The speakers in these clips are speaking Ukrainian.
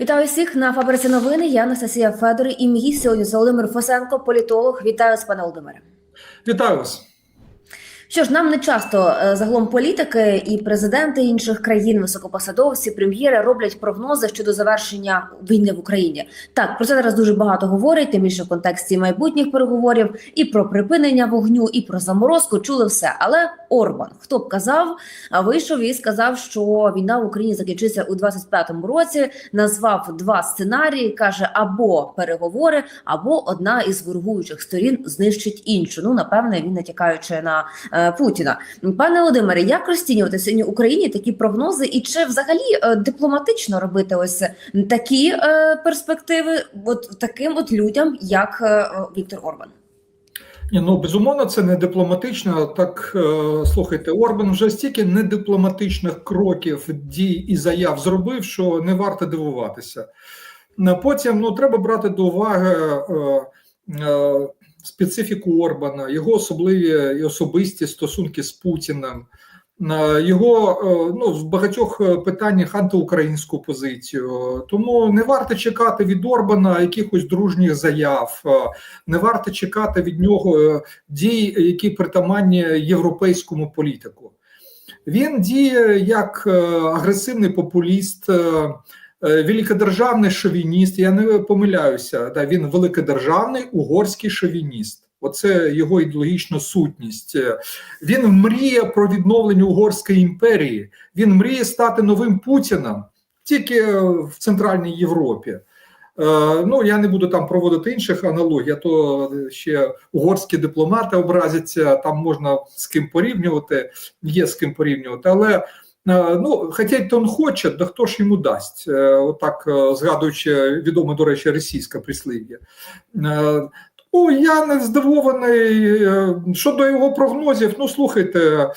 Вітаю всіх на фабриці новини. Я Анастасія Федор і мій сьогодні Володимир Фосенко, політолог. Вітаю вас, пане Володимире. Вітаю вас. Що ж, нам не часто е, загалом політики і президенти інших країн, високопосадовці, прем'єри роблять прогнози щодо завершення війни в Україні. Так про це зараз дуже багато говорять, тим більше в контексті майбутніх переговорів, і про припинення вогню, і про заморозку. Чули все. Але Орбан, хто б казав, вийшов і сказав, що війна в Україні закінчиться у 25-му році. Назвав два сценарії. каже або переговори, або одна із ворогуючих сторін знищить іншу. Ну напевне, він натякаючи на е, Путіна. Пане Володимире, як розцінювати сьогодні Україні такі прогнози, і чи взагалі е, дипломатично робити ось такі е, перспективи, от таким от людям, як е, Віктор Орбан? Ні, ну безумовно, це не дипломатично. Так е, слухайте, Орбан вже стільки недипломатичних кроків, дій і заяв зробив, що не варто дивуватися. Е, Потім ну треба брати до уваги е, е, специфіку Орбана, його особливі і особисті стосунки з Путіним. е, Його е, ну в багатьох е, питаннях антиукраїнську позицію, тому не варто чекати від Орбана якихось дружніх заяв, не варто чекати від нього дій, які притаманні європейському політику. Він діє як агресивний популіст, великодержавний шовініст. Я не помиляюся. Да, він великодержавний угорський шовініст. Оце його ідеологічна сутність. Е, Він мріє про відновлення Угорської імперії. Він мріє стати новим Путіним тільки е, в Центральній Європі. Е, Ну, я не буду там проводити інших аналогій, а то ще угорські дипломати образяться, там можна з ким порівнювати, є з ким порівнювати. Але е, ну, хотіть он хоче, да хто ж йому дасть? Е, Отак, е, згадуючи відоме, до речі, російське прислів'я. Е, Ну, я не здивований е, щодо його прогнозів. Ну, слухайте,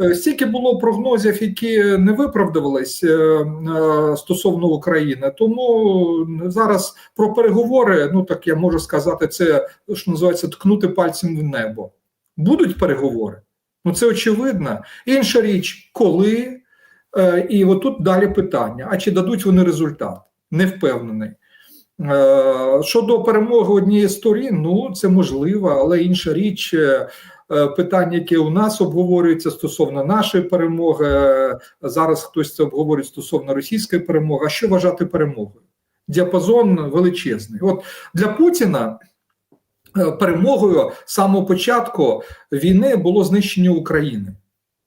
е, стільки було прогнозів, які не виправдувались е, е, стосовно України. Тому зараз про переговори, ну так я можу сказати, це що називається ткнути пальцем в небо. Будуть переговори. Ну це очевидно. Інша річ, коли, е, і отут далі питання: а чи дадуть вони результат? Не впевнений. Е, Щодо перемоги однієї сторін, ну це можливо, але інша річ. е, Питання, яке у нас обговорюється стосовно нашої перемоги, зараз хтось це обговорює стосовно російської перемоги. А що вважати перемогою? Діапазон величезний. От для Путіна перемогою з самого початку війни було знищення України,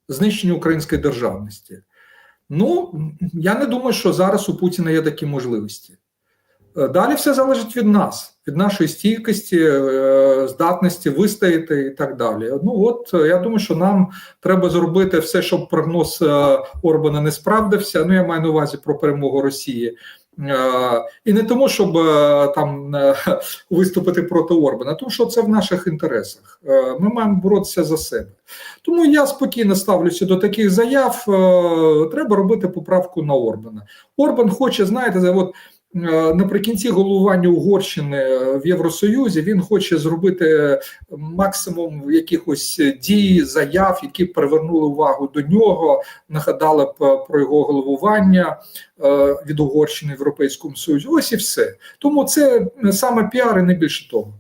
знищення української державності. Ну я не думаю, що зараз у Путіна є такі можливості. Е, Далі все залежить від нас, від нашої стійкості, е, здатності вистояти і так далі. Ну от е, я думаю, що нам треба зробити все, щоб прогноз Орбана не справдився. Ну я маю на увазі про перемогу Росії. Е, І не тому, щоб е, там е, виступити проти Орбана, тому що це в наших інтересах. Ми маємо боротися за себе. Тому я спокійно ставлюся до таких заяв. Треба робити поправку на Орбана. Орбан хоче, знаєте, от наприкінці головування Угорщини е, в Євросоюзі він хоче зробити максимум якихось дій, заяв, які привернули увагу до нього, нагадали б е, про його головування е, від Угорщини в Європейському Союзі. Ось і все. Тому це саме піар і не більше того.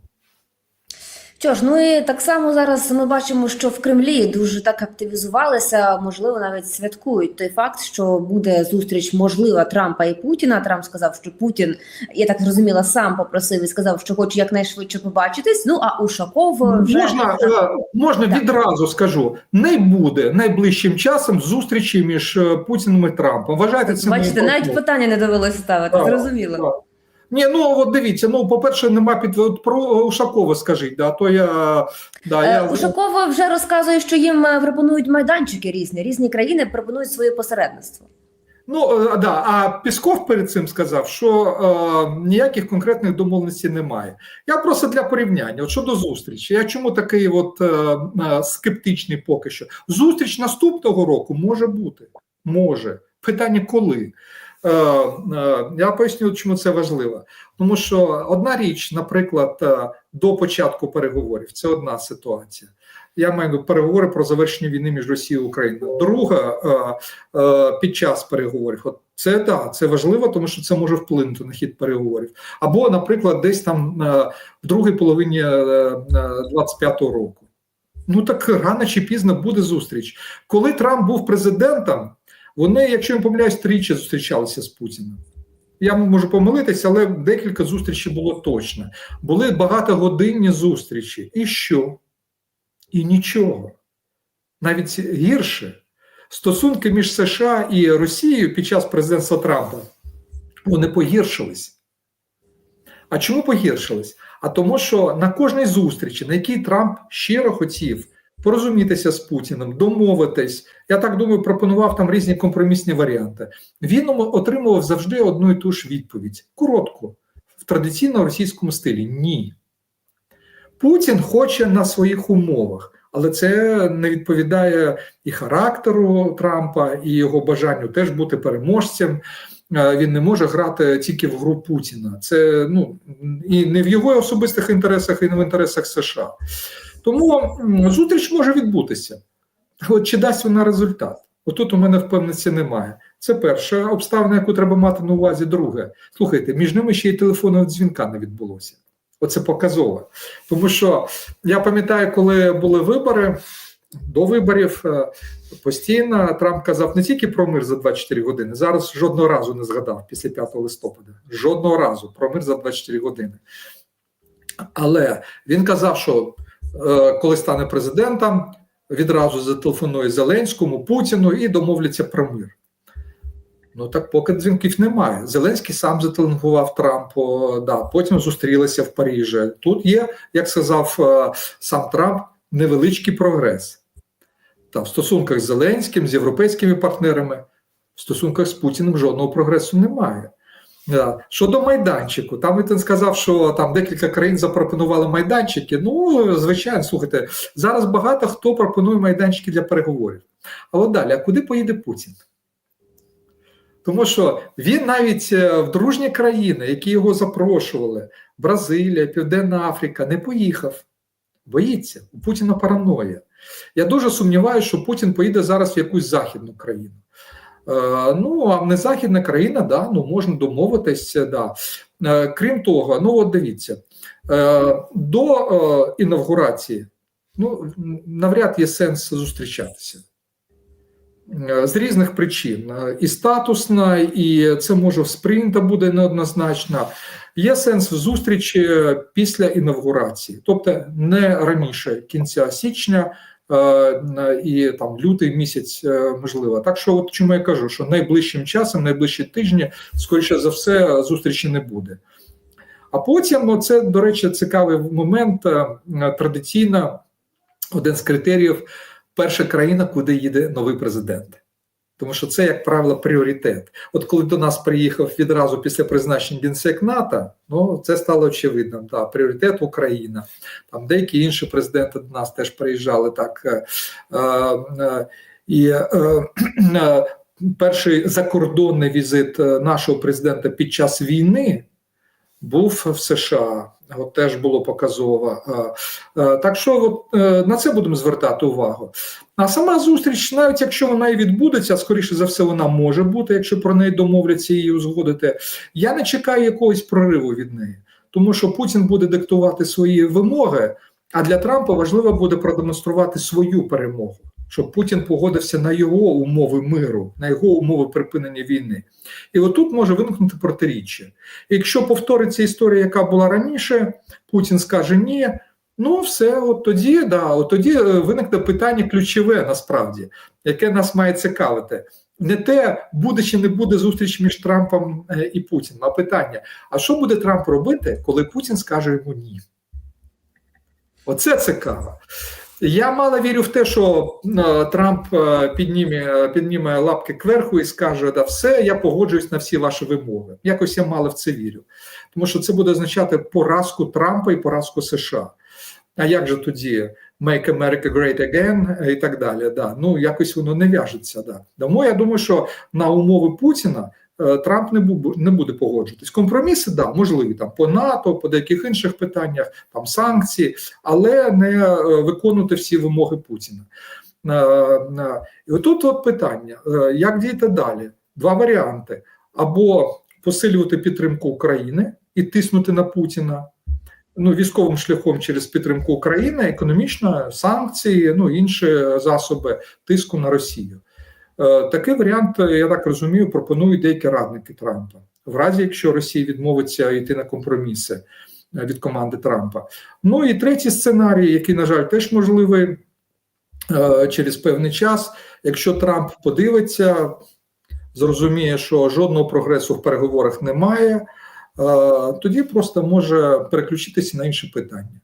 Що ж, ну і так само зараз ми бачимо, що в Кремлі дуже так активізувалися, можливо, навіть святкують той факт, що буде зустріч можлива Трампа і Путіна. Трамп сказав, що Путін, я так зрозуміла, сам попросив і сказав, що хоче якнайшвидше побачитись. Ну а Ушаков вже Можна, е, можна Так. відразу скажу, не буде найближчим часом зустрічі між е, Путіним і Трампом. Вважайте це бачите, навіть питання не довелося ставити. Так, Зрозуміло. так. Ні, ну от дивіться, ну по-перше, нема під от про Ушакова скажіть, да, то я да, Е, я Ушаков вже розказує, що їм е, пропонують майданчики різні. Різні країни пропонують своє посередництво. Ну е, да, а Пісков перед цим сказав, що е, ніяких конкретних домовленостей немає. Я просто для порівняння. От щодо зустрічі, я чому такий от е, е, скептичний поки що? Зустріч наступного року може бути. Може. Питання коли? Е, е, я поясню, чому це важливо. Тому що одна річ, наприклад, е, до початку переговорів це одна ситуація. Я маю переговори про завершення війни між Росією і Україною. Друга під час переговорів. От це да, це важливо, тому що це може вплинути на хід переговорів. Або, наприклад, десь там в другій половині е, е, 25-го року. Ну так рано чи пізно буде зустріч. Коли Трамп був президентом, вони, якщо я не помиляюсь, тричі зустрічалися з Путіним. Я можу помилитися, але декілька зустрічей було точно. Були багатогодинні зустрічі. І що? І нічого. Навіть гірше. Стосунки між США і Росією під час президентства Трампа вони погіршились. А чому погіршились? А тому, що на кожній зустрічі, на якій Трамп щиро хотів порозумітися з Путіним, домовитись, я так думаю, пропонував там різні компромісні варіанти. Він отримував завжди одну і ту ж відповідь: коротку, в традиційно російському стилі ні. Путін хоче на своїх умовах, але це не відповідає і характеру Трампа, і його бажанню теж бути переможцем. Він не може грати тільки в гру Путіна. Це ну і не в його особистих інтересах, і не в інтересах США. Тому зустріч може відбутися. От чи дасть вона результат? Отут у мене впевненості немає. Це перша обставина, яку треба мати на увазі. Друге, слухайте, між ними ще й телефонного дзвінка не відбулося. Оце показово. Тому що я пам'ятаю, коли були вибори, до виборів постійно Трамп казав не тільки про мир за 24 години. Зараз жодного разу не згадав після 5 листопада. Жодного разу про мир за 24 години. Але він казав, що коли стане президентом, відразу зателефонує Зеленському, Путіну і домовляться про мир. Ну так поки дзвінків немає. Зеленський сам зателефонував Трампу, да, потім зустрілися в Парижі. Тут є, як сказав сам Трамп, невеличкий прогрес. Там в стосунках з Зеленським, з європейськими партнерами, в стосунках з Путіним жодного прогресу немає. Щодо майданчику, там він сказав, що там декілька країн запропонували майданчики. Ну, звичайно, слухайте, зараз багато хто пропонує майданчики для переговорів. А от далі, а куди поїде Путін? Тому що він навіть в дружні країни, які його запрошували, Бразилія, Південна Африка, не поїхав. Боїться, у Путіна параноя. Я дуже сумніваюся, що Путін поїде зараз в якусь західну країну. Е, ну, а не західна країна, да, ну можна домовитися. Да. Е, крім того, ну от дивіться, е, до інавгурації ну, навряд є сенс зустрічатися. З різних причин. І статусна, і це може в спринта буде неоднозначно. Є сенс в зустрічі після інавгурації, тобто не раніше кінця січня і там лютий місяць, можливо. Так що, от чому я кажу, що найближчим часом, найближчі тижні, скоріше за все, зустрічі не буде. А потім, ну, це, до речі, цікавий момент. Традиційно один з критеріїв перша країна, куди їде новий президент. Тому що це, як правило, пріоритет. От коли до нас приїхав відразу після призначення генсек НАТО, ну це стало очевидним. Да, пріоритет Україна. Там деякі інші президенти до нас теж приїжджали так. Е, е, і е, е, перший закордонний візит нашого президента під час війни був в США. От теж було показово. Так що от, на це будемо звертати увагу. А сама зустріч, навіть якщо вона і відбудеться, скоріше за все, вона може бути, якщо про неї домовляться її узгодити. Я не чекаю якогось прориву від неї, тому що Путін буде диктувати свої вимоги, а для Трампа важливо буде продемонструвати свою перемогу. Щоб Путін погодився на його умови миру, на його умови припинення війни. І отут може виникнути протиріччя. Якщо повториться історія, яка була раніше, Путін скаже ні. Ну, все, от тоді, да, от тоді виникне питання ключове насправді, яке нас має цікавити. Не те, буде чи не буде зустріч між Трампом і Путіним, а питання: а що буде Трамп робити, коли Путін скаже йому ні? Оце цікаво. Я мало вірю в те, що е, Трамп е, підніме підніме лапки кверху і скаже: да все, я погоджуюсь на всі ваші вимоги. Якось я мало в це вірю. Тому що це буде означати поразку Трампа і поразку США. А як же тоді Make America Great Again і так далі? Да. Ну якось воно не в'яжеться. Да. Тому я думаю, що на умови Путіна е, Трамп не бу- не буде погоджуватись. Компроміси, да, можливі там по НАТО, по деяких інших питаннях, там санкції, але не е, виконувати всі вимоги Путіна. Е, е, І отут от питання: е, як діяти далі? Два варіанти: або посилювати підтримку України і тиснути на Путіна. Ну, військовим шляхом через підтримку України, економічно, санкції, ну інші засоби тиску на Росію. Е, Такий варіант, я так розумію, пропонують деякі радники Трампа, в разі якщо Росія відмовиться йти на компроміси е, від команди Трампа. Ну і третій сценарій, який, на жаль, теж можливий е, через певний час, якщо Трамп подивиться, зрозуміє, що жодного прогресу в переговорах немає, е, тоді просто може переключитися на інші питання.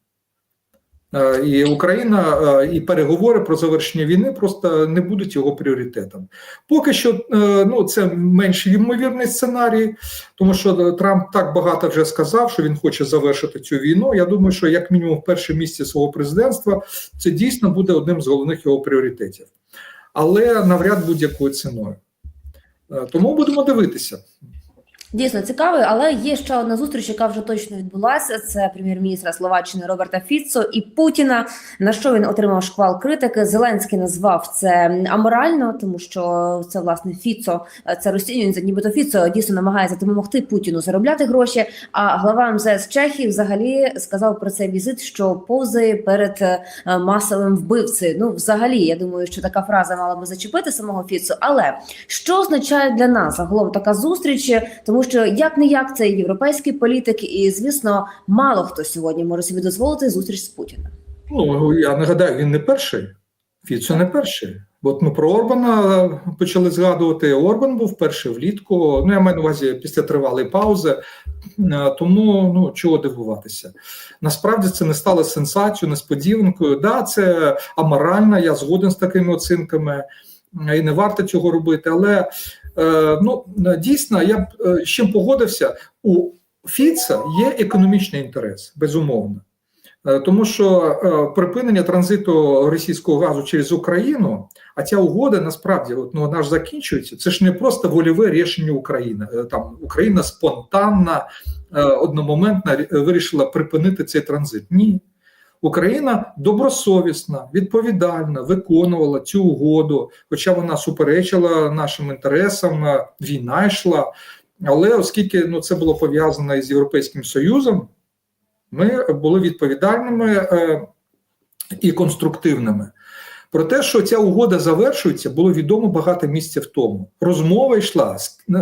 Е, І Україна е, і переговори про завершення війни просто не будуть його пріоритетом. Поки що е, ну це менш ймовірний сценарій, тому що Трамп так багато вже сказав, що він хоче завершити цю війну. Я думаю, що як мінімум в перше місці свого президентства це дійсно буде одним з головних його пріоритетів, але навряд будь-якою ціною. Тому будемо дивитися. Дійсно цікавий, але є ще одна зустріч, яка вже точно відбулася. Це прем'єр-міністра Словаччини Роберта Фіцо і Путіна. На що він отримав шквал критики? Зеленський назвав це аморально, тому що це власне Фіцо це розцінюється, нібито Фіцо дійсно намагається допомогти Путіну заробляти гроші. А глава МЗС Чехії взагалі сказав про цей візит, що повзає перед е, масовим вбивцею. Ну, взагалі, я думаю, що така фраза мала би зачепити самого Фіцо. Але що означає для нас загалом така зустріч? Тому що як не як це європейський політик, і звісно, мало хто сьогодні може собі дозволити зустріч з Путіним. Ну я нагадаю, він не перший. Фіцо не перший. От ми про Орбана почали згадувати. Орбан був перший влітку. Ну я маю на увазі після тривалої паузи. Е, Тому ну чого дивуватися? Насправді це не стало сенсацією, несподіванкою. Да, це аморально, я згоден з такими оцінками, і не варто цього робити. Але е, ну дійсно я б е, з чим погодився у Фіца є економічний інтерес, безумовно. Е, Тому що е, припинення транзиту російського газу через Україну, а ця угода насправді от, ну, вона ж закінчується. Це ж не просто вольове рішення України. Е, Там Україна спонтанно, е, одномоментно рі- вирішила припинити цей транзит. Ні. Україна добросовісно, відповідально виконувала цю угоду, хоча вона суперечила нашим інтересам, е, війна йшла. Але оскільки ну, це було пов'язано із Європейським Союзом, ми були відповідальними е, і конструктивними. Про те, що ця угода завершується, було відомо багато місяців тому. Розмова йшла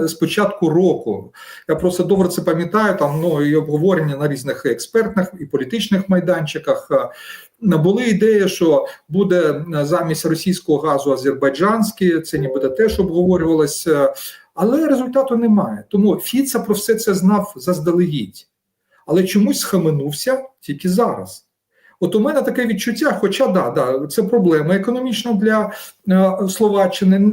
з, початку року. Я просто добре це пам'ятаю. Там ну і обговорення на різних експертних і політичних майданчиках. Е, Були ідеї, що буде е, замість російського газу азербайджанський. Це ніби теж обговорювалося, але результату немає. Тому Фіца про все це знав заздалегідь але чомусь схаменувся тільки зараз. От у мене таке відчуття, хоча да, да, це проблема економічна для е, Словаччини.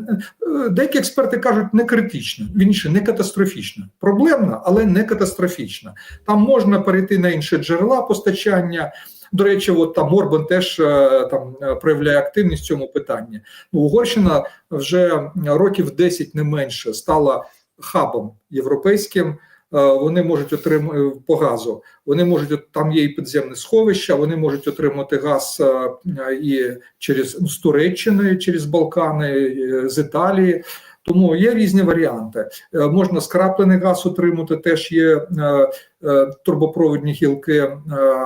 Е, Деякі експерти кажуть, не критична, вірніше, не катастрофічна. Проблемна, але не катастрофічна. Там можна перейти на інші джерела постачання. До речі, от там Орбан теж е, там е, проявляє активність в цьому питанні. Ну, Угорщина вже років 10 не менше стала хабом європейським. Е, Вони можуть отримати по газу. Вони можуть там є і підземне сховище, вони можуть отримати газ е, е, і через ну, з Туреччини, через Балкани, е, з Італії. Тому є різні варіанти. Е, Можна скраплений газ отримати, теж є е, е, турбопровідні гілки, е,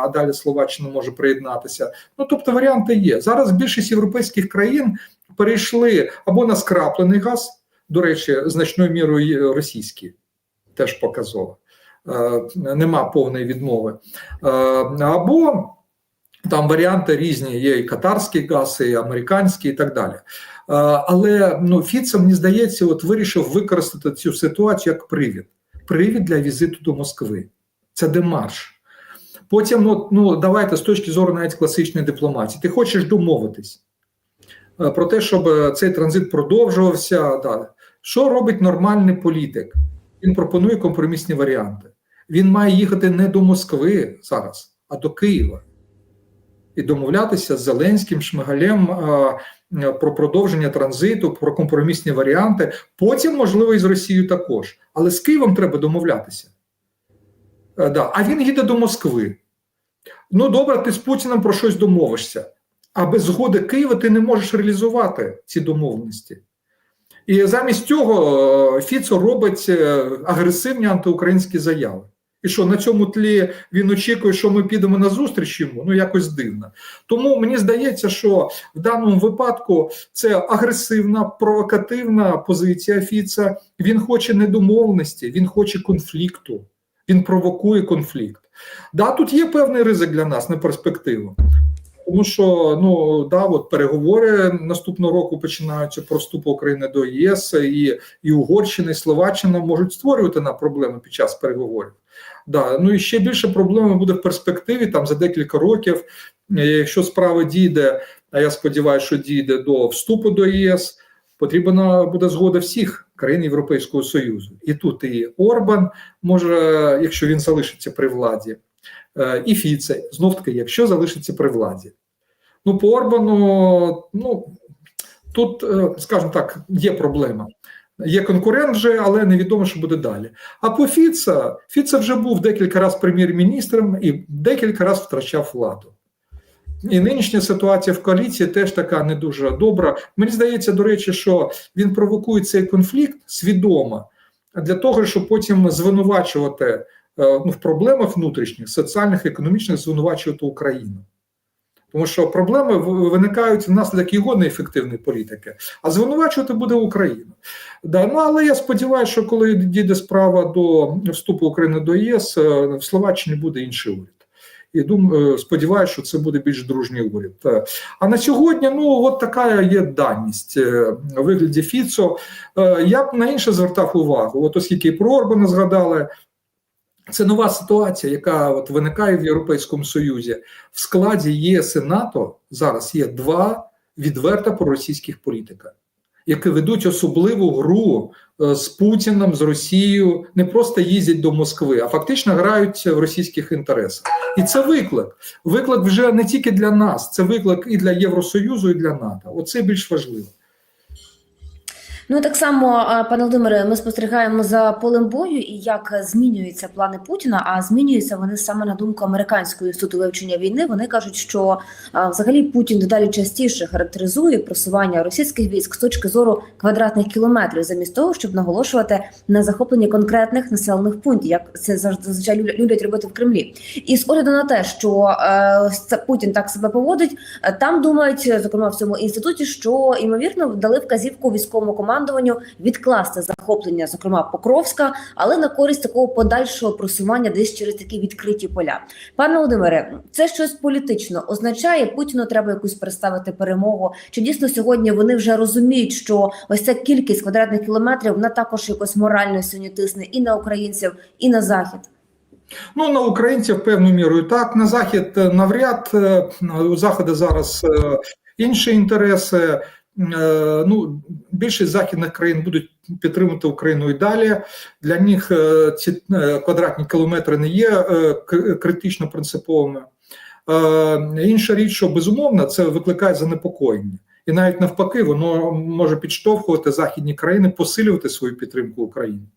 а далі Словаччина може приєднатися. Ну тобто варіанти є. Зараз більшість європейських країн перейшли або на скраплений газ, до речі, значною мірою російський, теж показово. Е, Нема повної відмови. Е, Або там варіанти різні, є і катарський газ, і американський, і так далі. Е, Але ну, Фіце, мені здається, от вирішив використати цю ситуацію як привід. Привід для візиту до Москви. Це демарш. Потім, ну, ну давайте з точки зору навіть класичної дипломатії, ти хочеш домовитись про те, щоб цей транзит продовжувався. Да. Що робить нормальний політик? Він пропонує компромісні варіанти. Він має їхати не до Москви зараз, а до Києва. і домовлятися з Зеленським, Шмигалем про продовження транзиту, про компромісні варіанти. Потім, можливо, і з Росією також. Але з Києвом треба домовлятися. Е, да. А він їде до Москви. Ну, добре, ти з Путіним про щось домовишся. А без згоди Києва ти не можеш реалізувати ці домовленості. І замість цього е, Фіцо робить е, агресивні антиукраїнські заяви. І що на цьому тлі він очікує, що ми підемо на зустріч йому? Ну якось дивно. Тому мені здається, що в даному випадку це агресивна, провокативна позиція Фіца. Він хоче недомовленості, він хоче конфлікту, він провокує конфлікт. Да, тут є певний ризик для нас на перспективу. Тому що ну да, от переговори наступного року починаються про вступ України до ЄС, і, і Угорщина, і Словаччина можуть створювати нам проблеми під час переговорів. Да, ну і ще більше проблеми буде в перспективі там за декілька років. Е, Якщо справа дійде, а я сподіваюся, що дійде до вступу до ЄС, потрібна буде згода всіх країн Європейського Союзу. І тут і Орбан може, якщо він залишиться при владі, і Фіце, знов таки, якщо залишиться при владі. Ну, по Орбану, ну тут, е, скажімо так, є проблема. Є конкурент вже, але невідомо, що буде далі. А по Фіца, Фіца вже був декілька разів прем'єр-міністром і декілька разів втрачав владу. І нинішня ситуація в коаліції теж така не дуже добра. Мені здається, до речі, що він провокує цей конфлікт свідомо для того, щоб потім звинувачувати е, ну, в проблемах внутрішніх, соціальних, економічних, звинувачувати Україну. Тому що проблеми виникають внаслідок його неефективної політики, а звинувачувати буде Україну. Да, ну але я сподіваюся, що коли дійде справа до вступу України до ЄС, е, в Словаччині буде інший уряд. І думаю, сподіваюся, що це буде більш дружній уряд. Е, А на сьогодні, ну от така є даність е, у вигляді Фіцо. Е, Я б на інше звертав увагу. От оскільки і про Орбана згадали, це нова ситуація, яка от виникає в Європейському Союзі. В складі ЄС і НАТО зараз є два відверто проросійських політика, які ведуть особливу гру е, з Путіним, з Росією, не просто їздять до Москви, а фактично грають в російських інтересах. І це виклик. Виклик вже не тільки для нас, це виклик і для Євросоюзу, і для НАТО. Оце більш важливо. Ну так само, пане Володимире, ми спостерігаємо за полем бою і як змінюються плани Путіна. А змінюються вони саме на думку американського інституту вивчення війни. Вони кажуть, що взагалі Путін дедалі частіше характеризує просування російських військ з точки зору квадратних кілометрів, замість того, щоб наголошувати на захопленні конкретних населених пунктів, як це зазвичай люблять робити в Кремлі. І з огляду на те, що Путін так себе поводить, там думають, зокрема в цьому інституті, що ймовірно дали вказівку військовому командуванню відкласти захоплення, зокрема Покровська, але на користь такого подальшого просування десь через такі відкриті поля. Пане Володимире, це щось політично означає, Путіну треба якусь представити перемогу. Чи дійсно сьогодні вони вже розуміють, що ось ця кількість квадратних кілометрів вона також якось морально сьогодні тисне і на українців, і на захід. Ну, на українців певною мірою так, на захід е, навряд е, у заходу зараз е, інші інтереси. Е, Ну, більшість західних країн будуть підтримувати Україну і далі. Для них е, ці е, квадратні кілометри не є критично принциповими. Інша річ, що безумовно це викликає занепокоєння. І навіть навпаки, воно може підштовхувати західні країни посилювати свою підтримку Україні.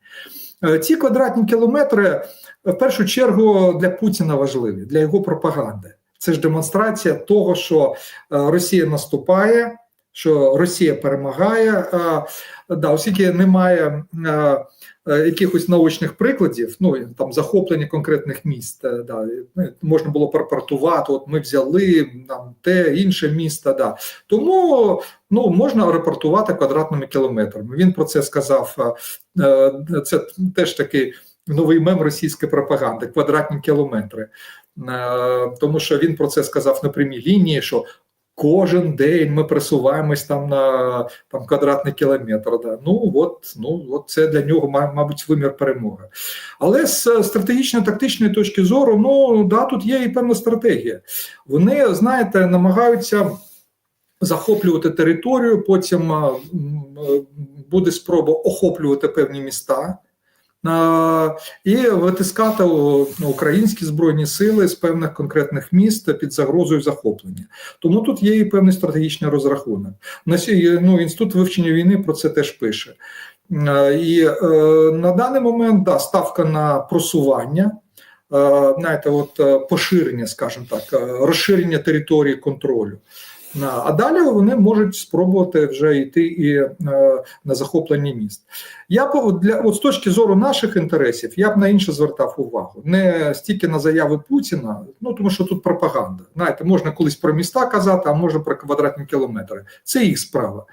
Е, Ці квадратні кілометри в першу чергу для Путіна важливі, для його пропаганди. Це ж демонстрація того, що Росія наступає, що Росія перемагає. Е, Да, оскільки немає е, е, якихось наочних прикладів, ну там захоплення конкретних міст, е, да, ну, можна було рапортувати, от ми взяли там те інше місто. Да. Тому ну, можна рапортувати квадратними кілометрами. Він про це сказав. е, е, Це теж такий новий мем російської пропаганди, квадратні кілометри. Тому що він про це сказав на прямій лінії, що кожен день ми пресуваємось там на там, квадратний кілометр. Да. Ну от, ну от це для нього, ма- мабуть, вимір перемоги. Але з стратегічно-тактичної точки зору, ну да, тут є і певна стратегія. Вони, знаєте, намагаються захоплювати територію, потім буде спроба охоплювати певні міста. І витискати ну, українські збройні сили з певних конкретних міст під загрозою захоплення. Тому тут є і певний стратегічний розрахунок. На ну, інститут вивчення війни про це теж пише. І е, на даний момент да, ставка на просування. е, Знаєте, от е, поширення, скажімо так, розширення території контролю. А далі вони можуть спробувати вже йти і е, на захоплення міст. Я для от з точки зору наших інтересів я б на інше звертав увагу. Не стільки на заяви Путіна, ну тому що тут пропаганда. Знаєте, можна колись про міста казати, а можна про квадратні кілометри. Це їх справа.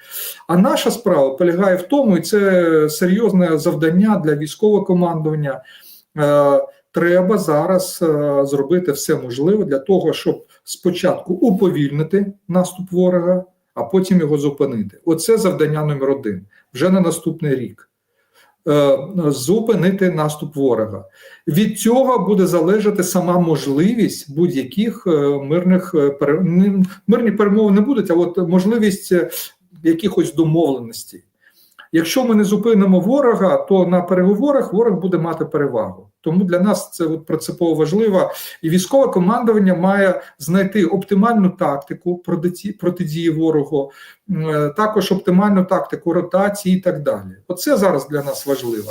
А наша справа полягає в тому, і це серйозне завдання для військового командування. Е, Треба зараз е, зробити все можливе для того, щоб спочатку уповільнити наступ ворога, а потім його зупинити. Оце завдання номер один вже на наступний рік. Е, Зупинити наступ ворога. Від цього буде залежати сама можливість будь-яких е, мирних е, мирні перемови не будуть, а от можливість якихось домовленостей. Якщо ми не зупинимо ворога, то на переговорах ворог буде мати перевагу. Тому для нас це от принципово важливо. І військове командування має знайти оптимальну тактику протиді- протидії ворогу, е, також оптимальну тактику ротації і так далі. Оце зараз для нас важливо.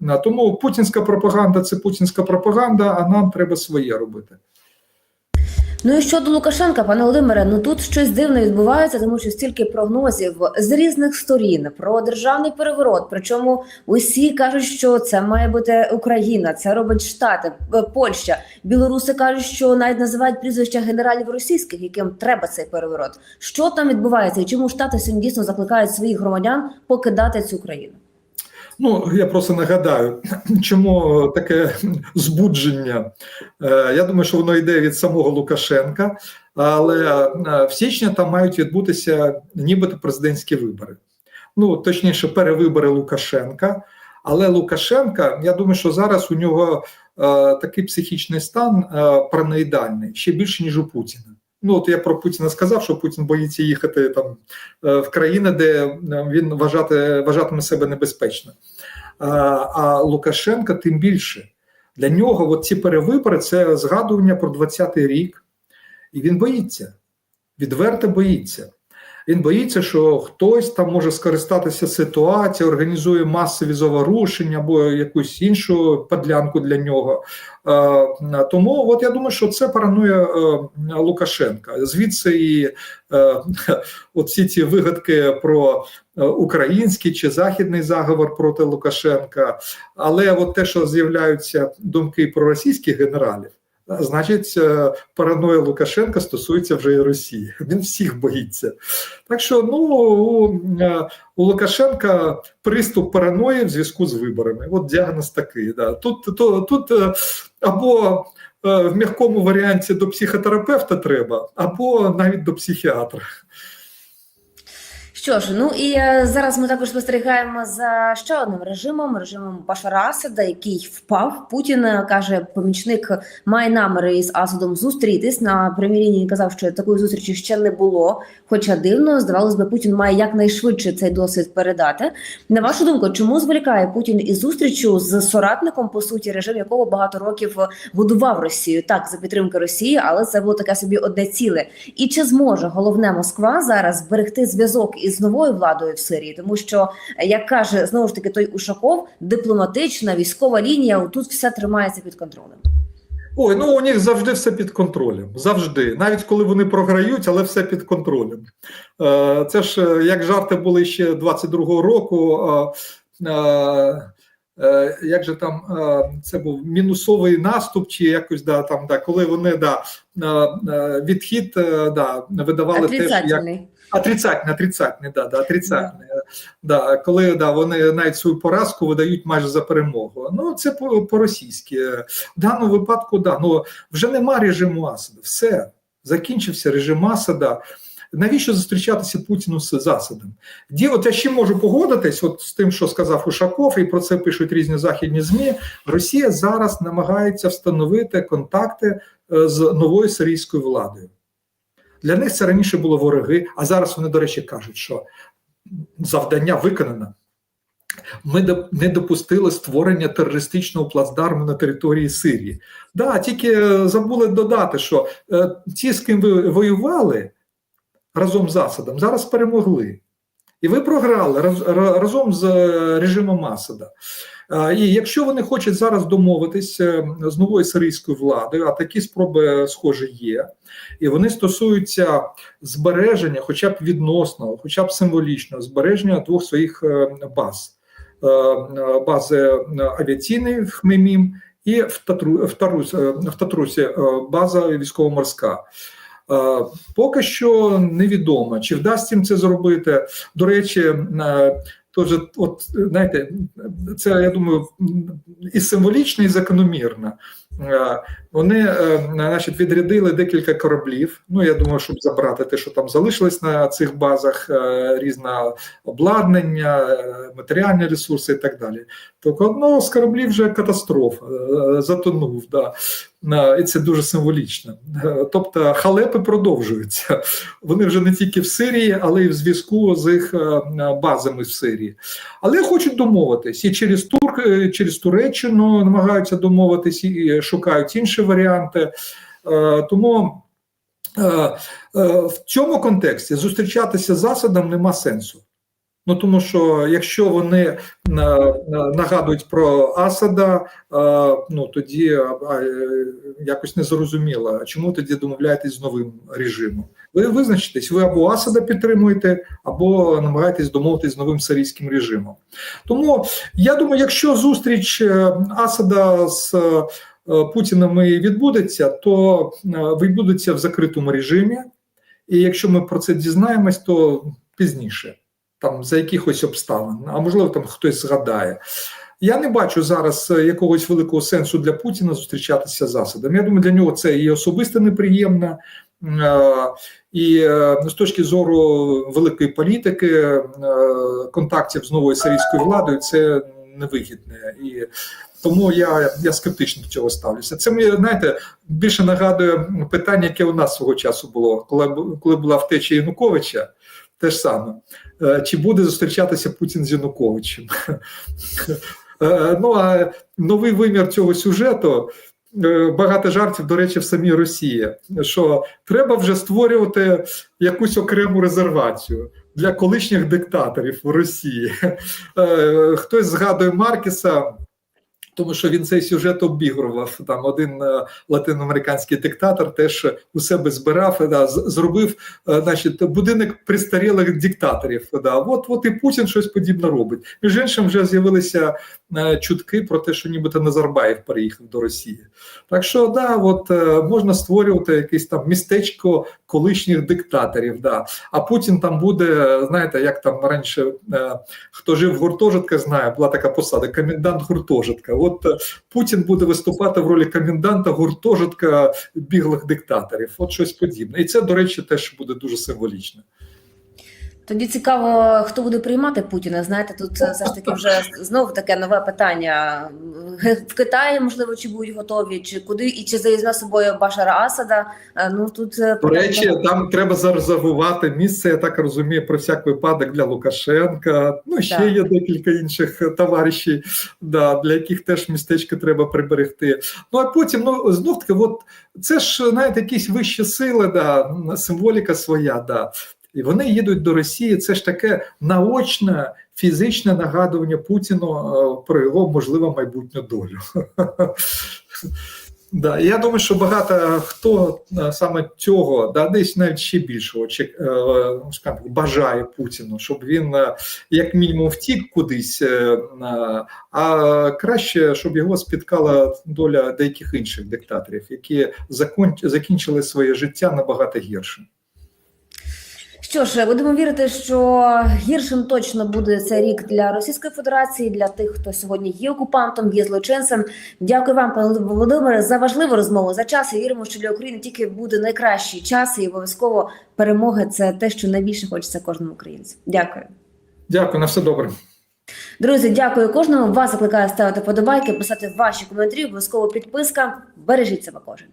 На- Тому путінська пропаганда це путінська пропаганда, а нам треба своє робити. Ну і щодо Лукашенка, пане Володимире, ну тут щось дивне відбувається, тому що стільки прогнозів з різних сторін про державний переворот. Причому усі кажуть, що це має бути Україна, це робить Штати, е, Польща. Білоруси кажуть, що навіть називають прізвища генералів російських, яким треба цей переворот. Що там відбувається, і чому Штати сьогодні дійсно закликають своїх громадян покидати цю країну? Ну, я просто нагадаю, чому таке збудження. Е, Я думаю, що воно йде від самого Лукашенка, але е, в січні там мають відбутися нібито президентські вибори. Ну, точніше, перевибори Лукашенка. Але Лукашенка, я думаю, що зараз у нього е, такий психічний стан е, параноїдальний, ще більше, ніж у Путіна. Ну, от я про Путіна сказав, що Путін боїться їхати там е, в країни, де е, він вважати, вважатиме себе небезпечно. А, а Лукашенка тим більше. Для нього от ці перевибори це згадування про 20-й рік, і він боїться, відверто боїться. Він боїться, що хтось там може скористатися ситуацією, організує масові заворушення або якусь іншу подлянку для нього. Е, Тому от я думаю, що це паранує е, Лукашенка. Звідси і е, всі ці вигадки про український чи західний заговор проти Лукашенка. Але от те, що з'являються думки про російських генералів. Значить, е, параноя Лукашенка стосується вже і Росії. Він всіх боїться. Так що, ну у, е, у Лукашенка приступ параної в зв'язку з виборами. От діагноз такий. Да. Тут, то, тут е, або в м'якому варіанті до психотерапевта треба, або навіть до психіатра. Що ж, ну і е, зараз ми також спостерігаємо за ще одним режимом режимом Башара Асада, який впав. Путін е, каже, помічник має наміри із Асадом зустрітись. На прямій лінії казав, що такої зустрічі ще не було. Хоча дивно, здавалось би, Путін має якнайшвидше цей досвід передати. На вашу думку, чому зволікає Путін із зустрічю з соратником, по суті, режим якого багато років будував Росію так за підтримки Росії, але це було таке собі одне ціле. І чи зможе головне Москва зараз зберегти зв'язок із новою владою в Сирії? Тому що, як каже знову ж таки той Ушаков, дипломатична військова лінія тут все тримається під контролем. Ой, ну у них завжди все під контролем. Завжди, навіть коли вони програють, але все під контролем. Е, Це ж е, як жарти були ще 22-го року. е, Як же там це був мінусовий наступ, чи якось да там да, коли вони да відхід да видавали теж як Отрицательний, отрицательний, да, да, отрицательний. Да, коли да, вони навіть свою поразку видають майже за перемогу. Ну, це по- по-російськи. В даному випадку, да, ну, вже нема режиму Асада. Все, закінчився режим Асада. Навіщо зустрічатися Путіну з Асадом? Ді, от я ще можу погодитись от з тим, що сказав Ушаков, і про це пишуть різні західні ЗМІ. Росія зараз намагається встановити контакти е, з новою сирійською владою. Для них це раніше було вороги, а зараз вони, до речі, кажуть, що завдання виконано. ми не допустили створення терористичного плацдарму на території Сирії. Да, тільки е, забули додати, що е, ті, з ким ви воювали разом з Асадом, зараз перемогли. І ви програли раз- разом з е, режимом Асада. Е, І якщо вони хочуть зараз домовитись е, з новою сирійською владою, а такі спроби, схоже, є, і вони стосуються збереження, хоча б відносного, хоча б символічного, збереження двох своїх баз: бази авіаційної в Хмеймім і в Татрусі база військово-морська. Е, Поки що невідомо, чи вдасться їм це зробити. До речі, е, Тож, от знаєте, це я думаю, і символічно, і закономірно. Е, Вони, значить, відрядили декілька кораблів. Ну, я думаю, щоб забрати те, що там залишилось на цих базах, різне обладнання, матеріальні ресурси і так далі. Так одного з кораблів вже катастрофа, е, затонув. Да. Е, І це дуже символічно. Е, Тобто халепи продовжуються. Вони вже не тільки в Сирії, але й в зв'язку з їх е, базами в Сирії. Але хочуть домовитись і через Турк, е, через Туреччину намагаються домовитись і шукають інші варіанти. Е, Тому е, е, в цьому контексті зустрічатися з Засадом нема сенсу. Ну тому що якщо вони е, нагадують про Асада, е, ну тоді е, якось не зрозуміло, чому тоді домовляєтесь з новим режимом? Ви визначитесь, ви або Асада підтримуєте, або намагаєтесь домовитись з новим сирійським режимом. Тому я думаю, якщо зустріч Асада з Путіним і відбудеться, то відбудеться в закритому режимі. І якщо ми про це дізнаємось, то пізніше, там за якихось обставин, а можливо, там хтось згадає. Я не бачу зараз е, якогось великого сенсу для Путіна зустрічатися з Асадом. Я думаю, для нього це і особисто неприємно, е, і е, з точки зору великої політики, контактів з новою сирійською владою, це невигідне. І тому я, я скептично до цього ставлюся. Це мені знаєте більше нагадує питання, яке у нас свого часу було, коли, коли була втеча Януковича. Те ж саме, Е, чи буде зустрічатися Путін з Януковичем? Е, Ну а новий вимір цього сюжету. е, Багато жартів, до речі, в самій Росії, що треба вже створювати якусь окрему резервацію для колишніх диктаторів в Росії. Е, Хтось згадує Маркеса, тому що він цей сюжет обігрував. Там один е, латиноамериканський диктатор теж у себе збирав, е, да, зробив е, значить, будинок пристарілих диктаторів. Да. От, от і Путін щось подібне робить. Між іншим, вже з'явилися чутки про те, що нібито Назарбаєв переїхав до Росії. Так що, да, от можна створювати якесь там містечко колишніх диктаторів. Да. А Путін там буде, знаєте, як там раніше хто жив в гуртожитках, знає, була така посада комендант гуртожитка. Е, Путін буде виступати в ролі коменданта гуртожитка біглих диктаторів. От щось подібне. І це, до речі, теж буде дуже символічно. Тоді цікаво, хто буде приймати Путіна. Знаєте, тут е, все ж таки вже знову таке нове питання. В Китаї, можливо, чи будуть готові, чи куди, і чи завізьме собою Башара Асада. Е, Ну тут е, До питання речі, там треба зарезервувати місце, я так розумію, про всяк випадок для Лукашенка. Ну ще Так. є декілька інших товаришів, да, для яких теж містечко треба приберегти. Ну а потім, ну знов таки, от це ж знаєте, якісь вищі сили, да, символіка своя, да. І вони їдуть до Росії. Це ж таке наочне фізичне нагадування Путіну е, про його можливу майбутню долю. Да, я думаю, що багато хто е, саме цього, да, десь навіть ще більшого чек- е, бажає Путіну, щоб він е, як мінімум втік кудись, е, а краще, щоб його спіткала доля деяких інших диктаторів, які закінчили своє життя набагато гірше. Що ж, будемо вірити, що гіршим точно буде цей рік для Російської Федерації, для тих, хто сьогодні є окупантом, є злочинцем. Дякую вам, пане Володимире, за важливу розмову за час. І віримо, що для України тільки буде найкращий час і обов'язково перемоги. Це те, що найбільше хочеться кожному українцю. Дякую. Дякую, на все добре. Друзі, дякую кожному. Вас закликаю ставити подобайки, писати ваші коментарі. Обов'язково підписка. Бережіть себе кожен.